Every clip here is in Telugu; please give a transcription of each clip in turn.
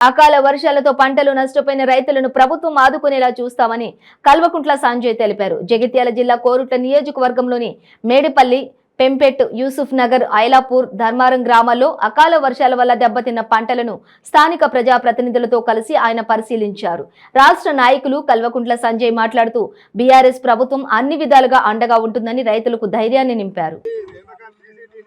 అకాల వర్షాలతో పంటలు నష్టపోయిన రైతులను ప్రభుత్వం ఆదుకునేలా చూస్తామని కల్వకుంట్ల సంజయ్ తెలిపారు. జగిత్యాల జిల్లా కోరుట్ల నియోజకవర్గంలోని మేడిపల్లి పెంపెట్ యూసుఫ్ నగర్ ఐలాపూర్ ధర్మారం గ్రామాల్లో అకాల వర్షాల వల్ల దెబ్బతిన్న పంటలను స్థానిక ప్రజాప్రతినిధులతో కలిసి ఆయన పరిశీలించారు. రాష్ట్ర నాయకులు కల్వకుంట్ల సంజయ్ మాట్లాడుతూ బీఆర్ఎస్ ప్రభుత్వం అన్ని విధాలుగా అండగా ఉంటుందని రైతులకు ధైర్యాన్ని నింపారు.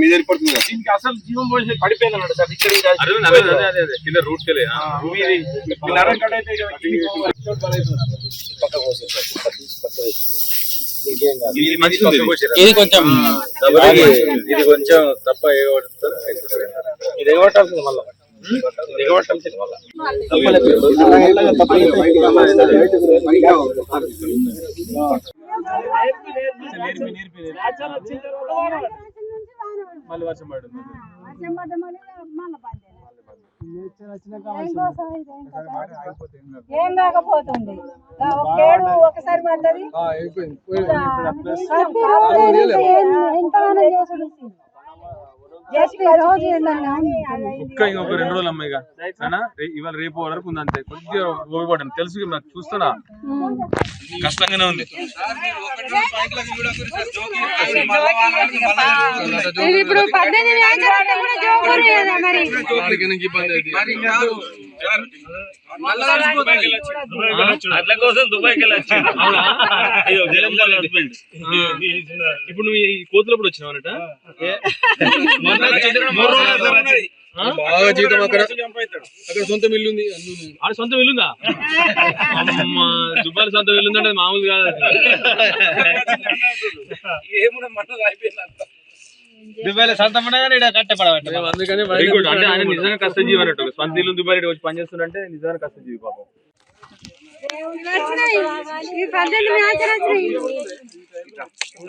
మీద ఏర్పడుతుంది. దీనికి అసలు జీవం పోసి పడిపోయింది సార్ ఇక్కడ కింద రూట్ నరం కట్ అయితే ఇది మంచిది ఉంది. ఇది కొంచెం ఇది కొంచెం తప్ప ఇది ఎగబట్టాల్సింది మళ్ళీ? ఇది ఎగబట్టాల్సింది మళ్ళీ మళ్ళీ వర్షం పడుతుంది ఏం కాకపోతుంది ఒకేడు ఒకసారి పడ్డది ఒక్క ఇంకొక రెండు రోజులు అమ్మాయి ఇవాళ రేపు వరకు ఉంది అంతే. కొద్దిగా ఓడిపోవడం తెలుసు నాకు చూస్తున్నా కష్టంగానే ఉంది. ఇప్పుడు పద్దెనిమిది అట్ల కోసం దుబాయ్కి ఇప్పుడు నువ్వు ఈ కోతులు ఎప్పుడు వచ్చినావనట బాగా జీతం అక్కడ. అక్కడ సొంత మిల్లు ఉంది ఆడ సొంత ఇల్లుందా? అమ్మ దుబాయ్ సొంత ఇల్లుందంటే మామూలు కాదు. అది. దుబాయ్లో సొంతం అందుకని. అంటే ఆయన నిజంగా కష్టజీవి అన్నట్టు. సొంత ఇల్లు దుబాయ్ వచ్చి పనిచేస్తుందంటే నిజంగా కష్టజీవి పాపం.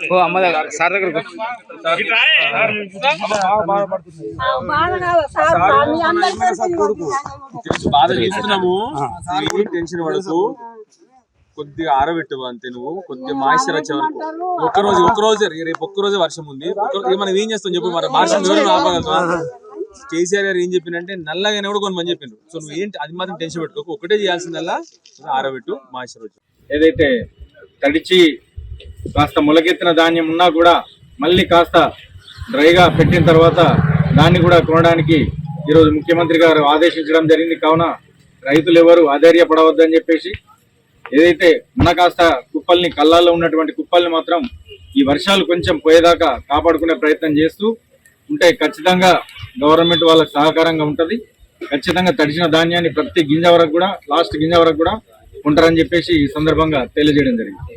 ఓ అమ్మ సార్ దగ్గర బాధ చూస్తున్నాము? టెన్షన్ పడకు. కొద్దిగా ఆరబెట్టు అంతే నువ్వు. కొద్దిగా మాయిశ్చర్ వచ్చే వరకు. ఒక్క రోజు ఒక్క రోజే రేపు ఒక్క రోజే వర్షం ఉంది. మనం ఏం చేస్తాం చెప్పు మరి. వర్షం ఎవరు ఆపగలుగుతాం కేసీఆర్ గారు ఏం చెప్పిందంటే నల్లగానే కూడా కొనమని చెప్పిండ్రు సో నువ్వు ఏంటి అది మాత్రం టెన్షన్ పెట్టుకోకు ఒకటే చేయాల్సిందల్లా ఆరబెట్టు మాయిశ్చర్ వచ్చి ఏదైతే తడిచి కాస్త మొలకెత్తిన ధాన్యం ఉన్నా కూడా మళ్ళీ కాస్త డ్రైగా పెట్టిన తర్వాత దాన్ని కూడా కొనడానికి ఈరోజు ముఖ్యమంత్రి గారు ఆదేశించడం జరిగింది. కావున రైతులు ఎవరు ఆధైర్యపడవద్దని చెప్పేసి ఏదైతే మన కాస్త కుప్పల్ని కళ్ళాల్లో ఉన్నటువంటి కుప్పల్ని మాత్రం ఈ వర్షాలు కొంచెం పోయేదాకా కాపాడుకునే ప్రయత్నం చేస్తూ ఉంటే ఖచ్చితంగా గవర్నమెంట్ వాళ్ళకి సహకారంగా ఉంటుంది. ఖచ్చితంగా తడిచిన ధాన్యాన్ని ప్రతి గింజ వరకు కూడా లాస్ట్ గింజ వరకు కూడా ఉంటారని చెప్పేసి ఈ సందర్భంగా తెలియజేయడం జరిగింది.